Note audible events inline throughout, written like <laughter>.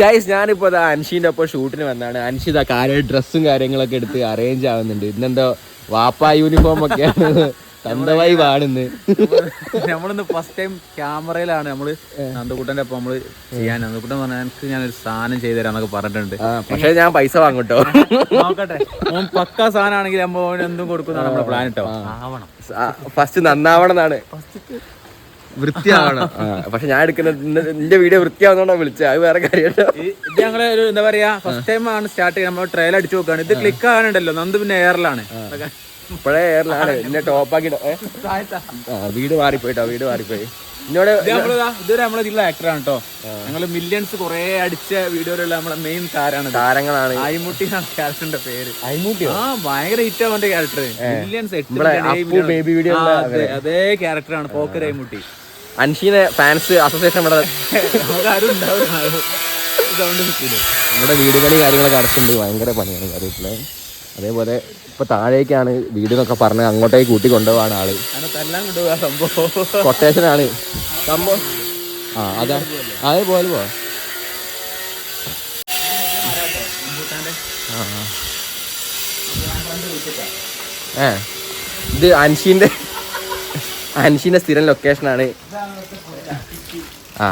Guys ഞാനിപ്പോ അതാ അൻഷിന്റെ ഒപ്പം ഷൂട്ടിന് വന്നാണ്. അൻഷി ഇതാ കാര്യം ഡ്രസ്സും കാര്യങ്ങളൊക്കെ എടുത്ത് അറേഞ്ച് ആവുന്നുണ്ട്. ഇന്നെന്തോ വാപ്പ യൂണിഫോം ഒക്കെയാണ്. തന്തവായി വാണെന്ന് നമ്മളിന്ന് ഫസ്റ്റ് ടൈം ക്യാമറയിലാണ് നമ്മൾ നന്ദകുട്ടന്റെ ഒപ്പം നമ്മൾ ചെയ്യാൻ. നന്ദകുട്ടൻ പറഞ്ഞ എനിക്ക് ഒരു സാധനം ചെയ്തു തരാം തരാന്നൊക്കെ പറഞ്ഞിട്ടുണ്ട്. പക്ഷെ ഞാൻ പൈസ വാങ്ങട്ടോ. നോക്കട്ടെ. ഓൻ പക്ക സാധനമാണെങ്കിൽ നമ്മൾ ഓന് എന്തും കൊടുക്കുന്നതാണ് നമ്മുടെ പ്ലാൻ കേട്ടോ ആവണം. ഫസ്റ്റ് നന്നാവണം എന്നാണ്. വൃത്തിയാവണം. പക്ഷെ ഞാൻ എടുക്കുന്ന നിന്റെ വീഡിയോ വൃത്തിയാവുന്നോണ്ടാ വിളിച്ചത് അത് വേറെ കാര്യം ഇത് ഞങ്ങൾ ഒരു എന്താ പറയാ ഫസ്റ്റ് ടൈം ആണ് സ്റ്റാർട്ട് ചെയ്യാൻ നമ്മൾ ട്രയൽ അടിച്ചു നോക്കാണ്. ഇത് ക്ലിക്ക് ആവാനുണ്ടല്ലോ. നന്ദു പിന്നെ എയറിലാണ് ഇപ്പോഴേ എയറിലാണ് എന്നെ ടോപ്പാക്കി വീട് മാറിപ്പോയിട്ടോ? വീട് മാറിപ്പോയി. എന്നോട് ഇത് നമ്മൾ ഇതിലുള്ള ആക്ടറാണ് കേട്ടോ ഞങ്ങൾ മില്യൺസ് കുറെ അടിച്ച വീഡിയോയിലുള്ള നമ്മളെ മെയിൻ താരാണ് താരങ്ങളാണ്. ആയിമുട്ടി എന്നാണ് ക്യാരക്ടറിന്റെ പേര്. ആ ഭയങ്കര ഹിറ്റ് ആവുന്ന ക്യാരക്ടർ മില്യൺസ് എട്ട് അതെ, ക്യാരക്ടറാണ് പോക്കർ ആയിമുട്ടി അൻഷീനെ ഫാൻസ് അസോസിയേഷൻ ഇവിടെ നമ്മുടെ വീട് പണി കാര്യങ്ങളൊക്കെ അടച്ചിട്ടുണ്ട്. ഭയങ്കര പണിയാണ് കാര്യത്തിൽ അതേപോലെ ഇപ്പൊ താഴേക്കാണ് വീട് എന്നൊക്കെ പറഞ്ഞ് അങ്ങോട്ടേക്ക് കൂട്ടി കൊണ്ടുപോകാണ് ആൾ. കൊട്ടേഷനാണ് സംഭവം ആ അതാ. അതേപോലെ പോ ആ, ആ. ഏ ഇത് അൻഷീന്റെ അൻഷീന്റെ സ്ഥിരം ലൊക്കേഷനാണ് ആ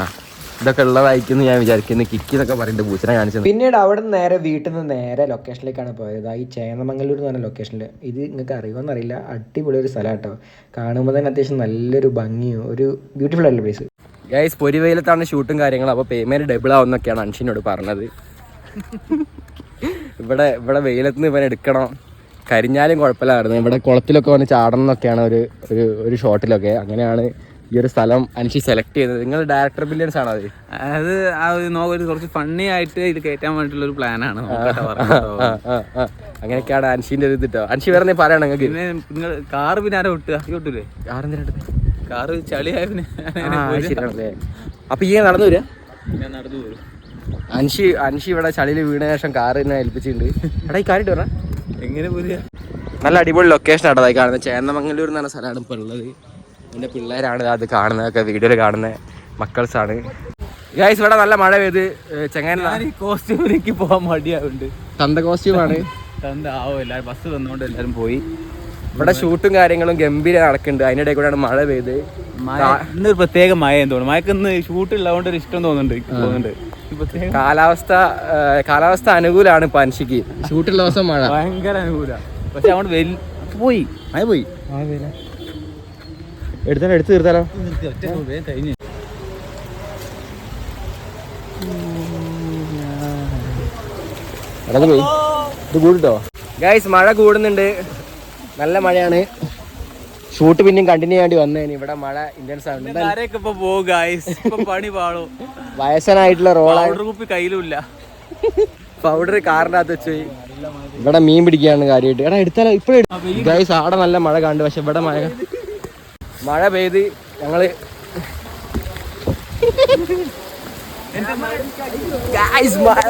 ഇതൊക്കെ ഉള്ളതായിരിക്കും ഞാൻ വിചാരിക്കുന്നു. കിക്കി എന്നൊക്കെ പറയുന്നത് പൂച്ചനെ കാണിച്ചത് പിന്നീട് അവിടെ നിന്ന് നേരെ വീട്ടിൽ നിന്ന് നേരെ ലൊക്കേഷനിലേക്കാണ് പോയത്. ഈ ചേന്നമംഗലൂർ എന്ന് പറഞ്ഞ ലൊക്കേഷനിൽ ഇത് നിങ്ങൾക്ക് അറിയുമെന്നറിയില്ല അടിപൊളി ഒരു സ്ഥലം കേട്ടോ കാണുമ്പോൾ തന്നെ അത്യാവശ്യം നല്ലൊരു ഭംഗിയും ഒരു ബ്യൂട്ടിഫുൾ ആയിട്ടുള്ള പ്ലേസ് ഗൈസ് പൊരിവെയിലത്താണ് ഷൂട്ടും കാര്യങ്ങളും. അപ്പോൾ പേയ്മെന്റ് ഡബിൾ ആവുന്നൊക്കെയാണ് അൻഷിനോട് പറഞ്ഞത്. <laughs> ഇവിടെ ഇവിടെ വെയിലത്ത് നിന്ന് ഇവൻ എടുക്കണം. കരിഞ്ഞാലും കുഴപ്പമില്ലായിരുന്നു. ഇവിടെ കുളത്തിലൊക്കെ വന്ന് ചാടണം എന്നൊക്കെയാണ് ഒരു ഒരു ഒരു ഷോട്ടിലൊക്കെ. അങ്ങനെയാണ് ഈ ഒരു സ്ഥലം അൻഷി സെലക്ട് ചെയ്തത്. നിങ്ങൾ ഡയറക്ടർ ബില്യൻസ് ആണോ അത്? അത് ആ ഒരു നോ ഒരു കുറച്ച് ഫണ്ണി ആയിട്ട് ഇത് കയറ്റാൻ വേണ്ടിയിട്ടുള്ള ഒരു പ്ലാനാണ്. അങ്ങനെയൊക്കെയാണ് അൻഷിന്റെ ഒരു ഇത് കേട്ടോ അൻഷി വേറെ നീ പറയണം നിങ്ങൾക്ക്? പിന്നെ നിങ്ങൾ കാറ് പിന്നെ ആരോ വിട്ടുക വിട്ടൂലേ ആരെന്തിനാ കാറ് ചളിയായ പിന്നെ അപ്പൊ ഈ നടന്നു വരിക. ഞാൻ നടന്നു വരും. അൻഷി അൻഷി ഇവിടെ ചളിയിൽ വീണ ശേഷം കാറിനെ ഏൽപ്പിച്ചിട്ടുണ്ട്. എടാ ഈ കാര്യമായിട്ട് പറഞ്ഞ എങ്ങനെ പോരുക? നല്ല അടിപൊളി ലൊക്കേഷൻ അതായി കാണുന്നത് ചേന്നമംഗലൂർ എന്ന് പറഞ്ഞ സ്ഥലമാണ് ഇപ്പോൾ ഉള്ളത്. എന്റെ പിള്ളേരാണ് അത് കാണുന്നതൊക്കെ വീഡിയോയിൽ കാണുന്ന. മക്കൾസാണ്. ഗൈസ് ഇവിടെ നല്ല മഴ പെയ്ത് ചെങ്ങാൻ കോസ്റ്റ്യൂമിലേക്ക് പോകാൻ മടിയാവുണ്ട് തന്ത കോസ്റ്റ്യൂമാണ് തന്ത ആവോ എല്ലാരും ബസ് വന്നുകൊണ്ട് എല്ലാരും പോയി. ഇവിടെ ഷൂട്ടും കാര്യങ്ങളും ഗംഭീര നടക്കുന്നുണ്ട്. അതിനിടെ കൂടെയാണ് മഴ പെയ്ത്. ഇന്നൊരു പ്രത്യേക മഴ തോന്നുന്നു. മഴക്ക് ഇന്ന് ഷൂട്ട് ഉള്ളതുകൊണ്ട് ഒരു ഇഷ്ടം തോന്നുന്നുണ്ട് തോന്നുന്നുണ്ട്. കാലാവസ്ഥ കാലാവസ്ഥ അനുകൂലമാണ് ഇപ്പൊ അൻഷിക്ക് ഷൂട്ടുള്ള ദിവസം മഴ. ഭയങ്കര അനുകൂല. പക്ഷെ അങ്ങോട്ട് വെൽ പോയി. മഴ പോയി. എടുത്താലോ എടുത്ത് തീർത്താലോ? കഴിഞ്ഞു. ഇത് കൂടിട്ടോ? ഗൈസ് മഴ കൂടുന്നുണ്ട്. നല്ല മഴയാണ്. ഷൂട്ട് പിന്നെയും കണ്ടിന്യൂ ചെയ്യേണ്ടി വന്നേന്. ഇവിടെ മഴ ഇന്ത്യൻ ആണ് പണി പാളും. വയസ്സനായിട്ടുള്ള റോളാണ് കുപ്പി കയ്യിലുമില്ല. പൗഡർ കാറിനകത്ത് അകത്ത് വെച്ച് ഇവിടെ മീൻ പിടിക്കുകയാണ് കാര്യമായിട്ട്. എടാ എടുത്താലോ? ഇപ്പോഴും ഗൈസ് ആടെ നല്ല മഴ കണ്ടു. പക്ഷെ ഇവിടെ മഴ മഴ പെയ്ത് ഞങ്ങൾ ഗൈസ് മഴ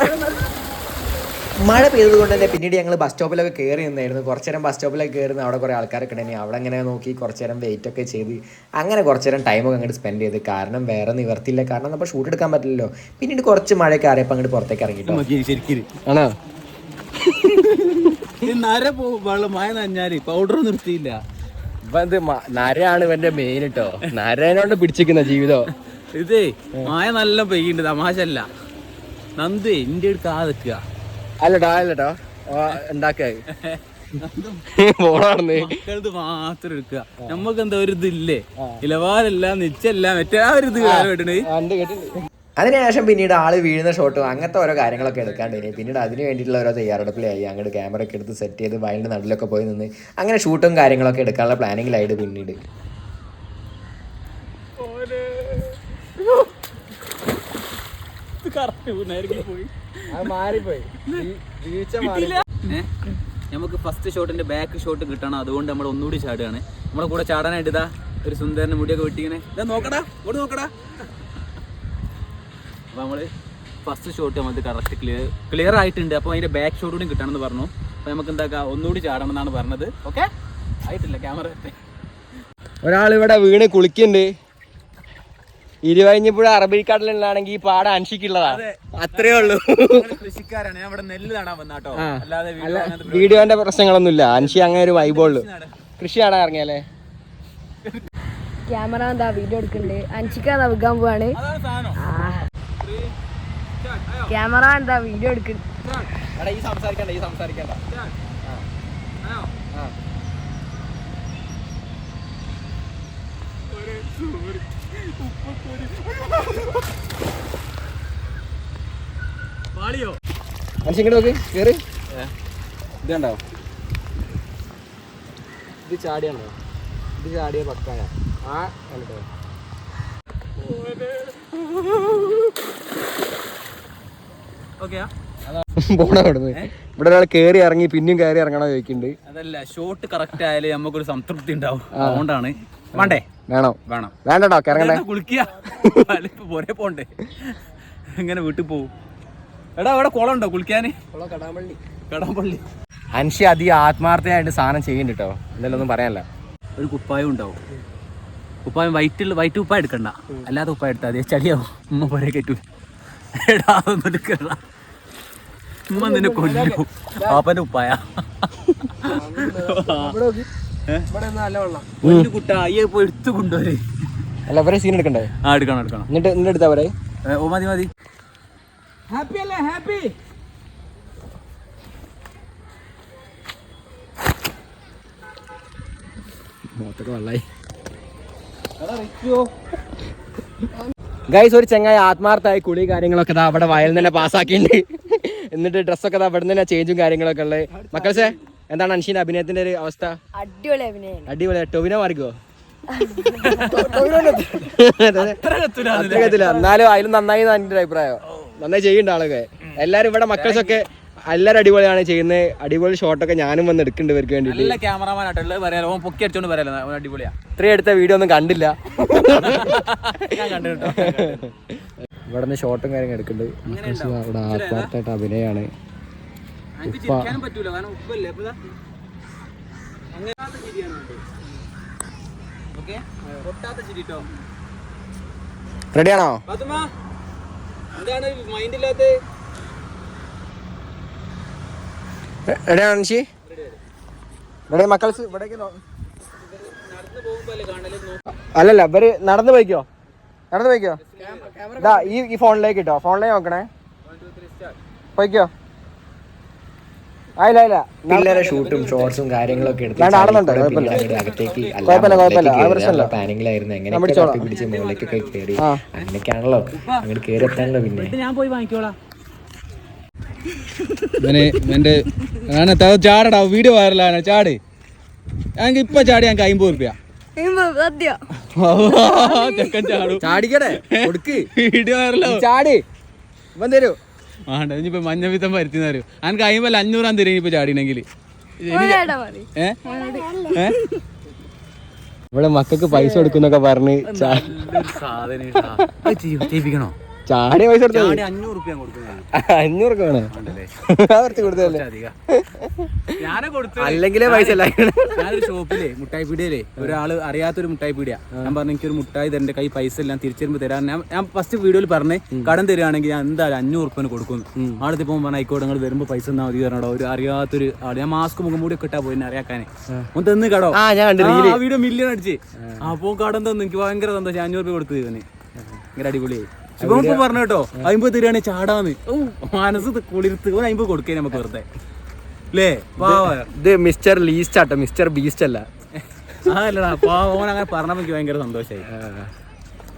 മഴ പെയ്തത് കൊണ്ട് തന്നെ പിന്നീട് ഞങ്ങൾ ബസ് സ്റ്റോപ്പിലൊക്കെ കയറി നിന്നായിരുന്നു. കുറച്ച് നേരം ബസ് സ്റ്റോപ്പിലൊക്കെ കയറുന്ന അവിടെ കുറേ ആൾക്കാരൊക്കെ ഉണ്ടായിരുന്നു. അവിടെ അങ്ങനെ നോക്കി കുറച്ച് നേരം വെയിറ്റ് ഒക്കെ ചെയ്ത് അങ്ങനെ കുറച്ച് നേരം ടൈമൊക്കെ അങ്ങോട്ട് സ്പെൻഡ് ചെയ്ത്. കാരണം വേറെ നിവർത്തിയില്ല. കാരണം നമ്മൾ ഷൂട്ട് എടുക്കാൻ പറ്റില്ലല്ലോ. പിന്നീട് കുറച്ച് മഴയൊക്കെ അറിയപ്പോൾ അങ്ങോട്ട് പുറത്തേക്ക് ഇറങ്ങിയിട്ടോ പൗഡർ നിർത്തിയില്ല ഇപ്പൊ ഇത് നരയാണ് ഇവന്റെ മെയിൻ കേട്ടോ നരേനോണ്ട് പിടിച്ചിരിക്കുന്ന ജീവിതം. ഇതേ മായ നല്ല പെയ്യുണ്ട്. തമാശല്ല നന്ദേ ഇന്റെ അടുത്ത് ആ നിൽക്കുക. അല്ലട്ടോ അല്ലട്ടോ ഉണ്ടാക്ക പോണാണെന്ന് മക്കളത് മാത്രം എടുക്കുക. നമ്മക്ക് എന്താ ഒരു ഇതില്ലേ? ഇലവാരല്ല നിച്ചല്ല മറ്റേ ആ ഒരു ഇത് കേട്ടിട്ടുണ്ട്. അതിനുശേഷം പിന്നീട് ആൾ വീഴുന്ന ഷോട്ടും അങ്ങനത്തെ ഓരോ കാര്യങ്ങളൊക്കെ എടുക്കാണ്ട് ഇനി പിന്നീട് അതിന് വേണ്ടിയിട്ടുള്ള ഓരോ തയ്യാറെടുപ്പിലായി അങ്ങോട്ട് ക്യാമറ ഒക്കെ എടുത്ത് സെറ്റ് ചെയ്ത് വയലിന്റെ നടുലൊക്കെ പോയി നിന്ന് അങ്ങനെ ഷൂട്ടും കാര്യങ്ങളൊക്കെ എടുക്കാനുള്ള പ്ലാനിങ്ങിലായിട്ട് പിന്നീട്. പോയി അത് മാറിപ്പോയി. വീഴ്ച നമുക്ക് ഫസ്റ്റ് ഷോട്ടിന്റെ ബാക്ക് ഷോട്ട് കിട്ടണം. അതുകൊണ്ട് നമ്മൾ ഒന്നുകൂടി ചാടുകയാണ്. നമ്മളെ കൂടെ ചാടാനായിട്ട് ഇതാ ഒരു സുന്ദരന്റെ മുടിയൊക്കെ വെട്ടിങ്ങനെ ഇതാ നോക്കടാ ഇവിടെ നോക്കടാ. അപ്പൊ നമ്മൾ ഫസ്റ്റ് ഷോട്ട് നമ്മൾ കറക്റ്റ് ക്ലിയർ ക്ലിയർ ആയിട്ടുണ്ട്. അപ്പോൾ അതിന്റെ ബാക്ക് ഷോട്ട് കൂടി കിട്ടണം എന്ന് പറഞ്ഞു. അപ്പൊ നമുക്ക് എന്താക്കാം ഒന്നുകൂടി ചാടണം എന്നാണ് പറഞ്ഞത്. ഓക്കെ ആയിട്ടില്ല ക്യാമറ ഒരാൾ ഇവിടെ വീണ് കുളിക്കുന്നുണ്ട്. ഇരുവഴിഞ്ഞപ്പുഴ അറബിക്കടലിലാണെങ്കിൽ ഈ പാടം അൻഷിക്കുള്ളതാ. അത്രേ ഉള്ളൂ. കൃഷിക്കാരാണ്. ഞാൻ ഇവിടെ നെല്ല് നടാൻ വന്നാട്ടോ. അല്ലാതെ വീഡിയോന്റെ പ്രശ്നങ്ങളൊന്നുമില്ല. അൻഷി അങ്ങനെ ഒരു വൈബുള്ളൂ കൃഷി നടാൻ. ഇറങ്ങിയല്ലേ ക്യാമറ എന്താ വീഡിയോ എടുക്കണ്ടേ. അൻഷിക്കാ നൽകാൻ പോവാണ്. ക്യാമറ എന്താ വീഡിയോ എടുക്കണ്ടേ എടാ ഈ സംസാരിക്കണ്ട ഈ സംസാരിക്കണ്ട. അൻഷി ഇങ്ങോട്ട് നോക്ക് കേറി. ഇത് കണ്ടോ ഇത് ചാടിയുണ്ടോ ഇത് ചാടിയ പക്കായ. ആ കണ്ടോ? ഓക്കെയാ? പോണ അവിടുന്ന്? ഇവിടെ ഒരാൾ കേറി ഇറങ്ങി പിന്നെയും കയറി ഇറങ്ങണോ ചോദിക്കുന്നുണ്ട്. അതല്ല ഷോട്ട് കറക്റ്റ് ആയാലേ നമുക്കൊരു സംതൃപ്തി ഉണ്ടാവും. അതുകൊണ്ടാണ് വേണ്ടേ? വേണോ. വേണം. വേണ്ടോ ഇറങ്ങണ്ടേ കുളിക്കുക പോണ്ടേ. എങ്ങനെ വീട്ടിൽ പോവും. എടാ അവിടെ കുളം ഉണ്ടോ കുളിക്കാന്? കടാമ്പള്ളി. അൻഷി അധികം ആത്മാർത്ഥയായിട്ട് സാധനം ചെയ്യുന്നുണ്ട് കേട്ടോ എന്തായാലും ഒന്നും പറയാനല്ല. ഒരു കുപ്പായം ഉണ്ടാവും. കുപ്പായം വൈറ്റിൽ വൈറ്റ് ഉപ്പായം എടുക്കണ്ട. അല്ലാതെ ഉപ്പായം എടുത്താൽ അതേ ചളിയാവും. ഉമ്മ പോരെ കെട്ടു. എടാ അതൊന്നും എടുക്കണ്ട. ഉമ്മ നിന്നെ കൊല്ലു. പാപ്പന്റെ കുപ്പായ. അല്ല സീൻ എടുക്കണ്ടേ? ആ എടുക്കണം എടുക്കണം. എന്നിട്ട് എടുത്താ ഓ മതി മതി. ഹാപ്പി അല്ലേ? ഹാപ്പി വെള്ളായി. ഗൈസ് ഒരു ചെങ്ങായി ആത്മാർത്ഥമായി കുളി കാര്യങ്ങളൊക്കെ ദാ അവിടെ വയലിൽ തന്നെ പാസ്സാക്കിയിട്ടുണ്ട് എന്നിട്ട് ഡ്രസ്സൊക്കെ ദാ നിന്ന് തന്നെ ചേഞ്ചും കാര്യങ്ങളൊക്കെ ഉള്ളത്. മക്കൾസേ എന്താണ് അൻഷീന്റെ അഭിനയത്തിന്റെ ഒരു അവസ്ഥ? അടിപൊളി അഭിനയം അടിപൊളി. ടൊവിനോ അത്രക്കത്തില്ല എന്നാലും അതിലും നന്നായി എന്റെ അഭിപ്രായം. നന്നായി ചെയ്യുന്നുണ്ട് ആളൊക്കെ. എല്ലാരും ഇവിടെ മക്കൾസൊക്കെ എല്ലാരും അടിപൊളിയാണ് ചെയ്യുന്നത്. അടിപൊളി ഷോട്ടൊക്കെ ഞാനും വന്ന് എടുക്കുന്നുണ്ട് ഇവർക്ക് വേണ്ടി നല്ല ക്യാമറമാൻ ആട്ടുള്ളത് പറയാലോ. ഓൻ പൊക്കി അടിച്ചോണ്ട് പറയാലോ. അടിപൊളിയാ. ഇത്രയും എടുത്ത വീഡിയോ ഒന്നും കണ്ടില്ല. ഇവിടെ നിന്ന് ഷോട്ടും കാര്യങ്ങൾ എടുക്കുന്നുണ്ട്. അഭിനയാണ് ഇവിടെ ആത്മാർത്ഥമായിട്ട് അഭിനയമാണ്. റെഡിയാണോ? റെഡിയാണോ അൻഷി? റെഡി മക്കൾസ് ഇവിടേക്ക്. അല്ലല്ല ഇവർ നടന്നു പോയിക്കോ? നടന്നു പോയിക്കോ? ഇതാ ഈ ഫോണിലേക്ക് ഇട്ടോ. ഫോണിലേക്ക് നോക്കണേ. പോയിക്കോ? പിള്ളേരെ ഷൂട്ടും ഷോർട്സും കാര്യങ്ങളൊക്കെ എടുത്ത് അകത്തേക്ക് പ്ലാനിങ്ങിലായിരുന്നു എങ്ങനെ. പിടിച്ച് മുകളിലേക്കൊക്കെ കയറി? ആ. അങ്ങനെയൊക്കെയാണല്ലോ. അങ്ങോട്ട് കയറി പിന്നെ. ഞാൻ പോയി വാങ്ങിക്കോളാം. ഇവന് ഇവന്റെ ആണ് ത- ചാടടാ വീഡിയോ വൈറലാണ്? ചാട്. ഞങ്ങൾക്ക് ഇപ്പൊ ചാടി ഞങ്ങൾക്ക് അമ്പത് റുപ്യ സത്യം ചെക്കൻ ചാടും. ചാടിക്കടേ കൊടുക്ക്. വീഡിയോ വൈറലോ ചാടി. ഇവൻ തരൂ. ആണ്ട ഇനിയിപ്പോ മഞ്ഞപ്പിത്തം പരുത്തിന്ന് പരുത്തി അനക്ക് അമ്പല്ല അഞ്ഞൂറാം തരും ഇനിയിപ്പോ ചാടിനെങ്കിൽ ഏ? ഇവിടെ മക്കൾക്ക് പൈസ കൊടുക്കുന്നൊക്കെ പറഞ്ഞ് സാധനം. ചെയ്യിപ്പിക്കണോ? ചാടിയ പൈസ ചാടി അഞ്ഞൂറ് വേണേ? കുറച്ച് കൊടുത്തല്ലേ അല്ലെങ്കിലേ പൈസ ഞാനൊരു ഷോപ്പിലെ മുട്ടായി പീടിയല്ലേ ഒരാൾ അറിയാത്തൊരു മുട്ടായി പീടിയ. ഞാൻ പറഞ്ഞു എനിക്കൊരു മുട്ടായി തന്റെ കൈ പൈസ എല്ലാം തിരിച്ചു തരാൻ ഞാൻ ഞാൻ ഫസ്റ്റ് വീഡിയോയിൽ പറഞ്ഞേ കടം തരുവാണെങ്കിൽ ഞാൻ എന്തായാലും അഞ്ഞൂറ് ഉറുപ്പിന് കൊടുക്കുന്നു ആളത്തെ പോകുമ്പോൾ പറഞ്ഞു ആയിക്കോട്ടെ നിങ്ങൾ വരുമ്പോൾ പൈസ എന്നാ മതി തരണോ ഒരു അറിയാത്തൊരു ആൾ. ഞാൻ മാസ്ക് മുഖം മൂടി ഒക്കെ ഇട്ടാ പോയി അറിയാക്കാനെ. ഒന്ന് തന്ന് കടോ? വീഡിയോ മില്യൺ അടിച്ച്. അപ്പൊ കടം തന്നു. എനിക്ക് ഭയങ്കര സന്തോഷം. അഞ്ഞൂറ് രൂപ കൊടുത്തു ഇവന്. ഭയങ്കര അടിപൊളിയായി. ഇപ്പൊ പറഞ്ഞു കേട്ടോ. അമ്പത് തരികയാണെ ചാടാന്ന്. മനസ്സ് കുളിർത്ത്. ഒരു അമ്പത് കൊടുക്കേ നമുക്ക് വെറുതെ. അല്ലേ പാവ ഇത് മിസ്റ്റർ ലീസ്റ്റ് ആട്ടോ. മിസ്റ്റർ ബീസ്റ്റ് അല്ല. <laughs> അതല്ലടാ ഓൻ അങ്ങനെ പറഞ്ഞപ്പോ എനിക്ക് ഭയങ്കര സന്തോഷമായി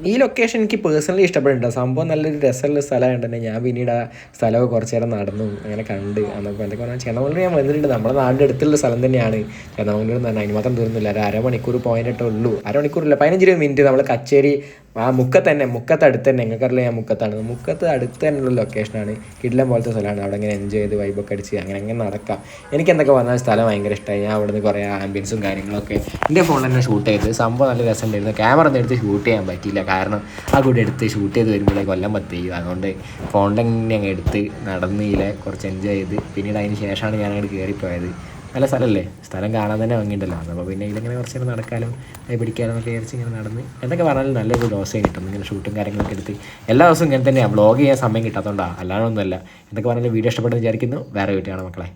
ഈ ലൊക്കേഷൻ എനിക്ക് പേഴ്സണലി ഇഷ്ടപ്പെട്ടിട്ടുണ്ട്. സംഭവം നല്ലൊരു രസമുള്ള സ്ഥലമായിട്ട് തന്നെ ഞാൻ പിന്നീട് ആ സ്ഥലമൊക്കെ കുറച്ച് നേരം നടന്നു. അങ്ങനെ കണ്ട് അന്നൊക്കെ എന്തൊക്കെ പറഞ്ഞാൽ ചെന്നമംഗലൂർ ഞാൻ വന്നിട്ടുണ്ട്. നമ്മുടെ നാടിന്റെ അടുത്തുള്ള സ്ഥലം തന്നെയാണ്. ചെന്നമംഗലൂർ എന്ന് പറഞ്ഞാൽ അതിന് മാത്രം തീർന്നില്ല ഒരു അരമണിക്കൂർ പോയിന്റേ ഉള്ളൂ. അരമണിക്കൂറില്ല പതിനഞ്ച് രൂപ മിനിറ്റ് നമ്മൾ കച്ചേരി ആ മുക്കത്ത് തന്നെ മുക്കത്ത് അടുത്ത് തന്നെ. ഞങ്ങൾക്കറിയില്ല ഞാൻ മുക്കത്താണ്. മുക്കത്ത് അടുത്ത് തന്നെയുള്ള ലൊക്കേഷനാണ് കിഡ്ലം പോലത്തെ സ്ഥലമാണ്. അവിടെ ഇങ്ങനെ എൻജോയ് ചെയ്ത് വൈബൊക്കെ അടിച്ച് അങ്ങനെ അങ്ങനെ നടക്കാം. എനിക്ക് എന്തൊക്കെ വന്നാൽ സ്ഥലം ഭയങ്കര ഇഷ്ടമായി ഞാൻ അവിടുന്ന് കുറേ ആംബിയൻസും കാര്യങ്ങളൊക്കെ എന്റെ ഫോണിൽ തന്നെ ഷൂട്ട് ചെയ്ത്. സംഭവം നല്ല രസമുണ്ടായിരുന്നു. ക്യാമറ ഒന്നും എടുത്ത് ഷൂട്ട് ചെയ്യാൻ പറ്റിയില്ല. കാരണം ആ കൂടി എടുത്ത് ഷൂട്ട് ചെയ്ത് വരുമ്പോഴേ കൊല്ലം പത്ത്. അതുകൊണ്ട് ഫോണിലെങ്ങനെ അങ്ങ് എടുത്ത് നടന്നില്ല കുറച്ച് എൻജോയ് ചെയ്ത്. പിന്നീട് അതിന് ശേഷമാണ് ഞാൻ അങ്ങോട്ട് കയറിപ്പോയത് നല്ല സ്ഥലമല്ലേ സ്ഥലം കാണാൻ തന്നെ ഭംഗിയുണ്ടല്ലോ. അപ്പോൾ പിന്നെ ഇതിങ്ങനെ കുറച്ച് നേരം നടക്കാനും പിടിക്കാനും ഒക്കെ വിചാരിച്ച് ഇങ്ങനെ നടന്ന്. എന്തൊക്കെ പറഞ്ഞാലും നല്ലൊരു ദിവസം കിട്ടും. ഇങ്ങനെ ഷൂട്ടും കാര്യങ്ങളൊക്കെ എടുത്ത് എല്ലാ ദിവസവും ഇങ്ങനെ തന്നെയാണ് വ്ളോഗ് ചെയ്യാൻ സമയം കിട്ടാത്തതുകൊണ്ടാണ് അല്ലാതെ ഒന്നുമല്ല. എന്തൊക്കെ പറഞ്ഞാലും വീഡിയോ ഇഷ്ടപ്പെട്ടെന്ന് വിചാരിക്കുന്നു. വേറെ വീട്ടിലാണ് മക്കളെ.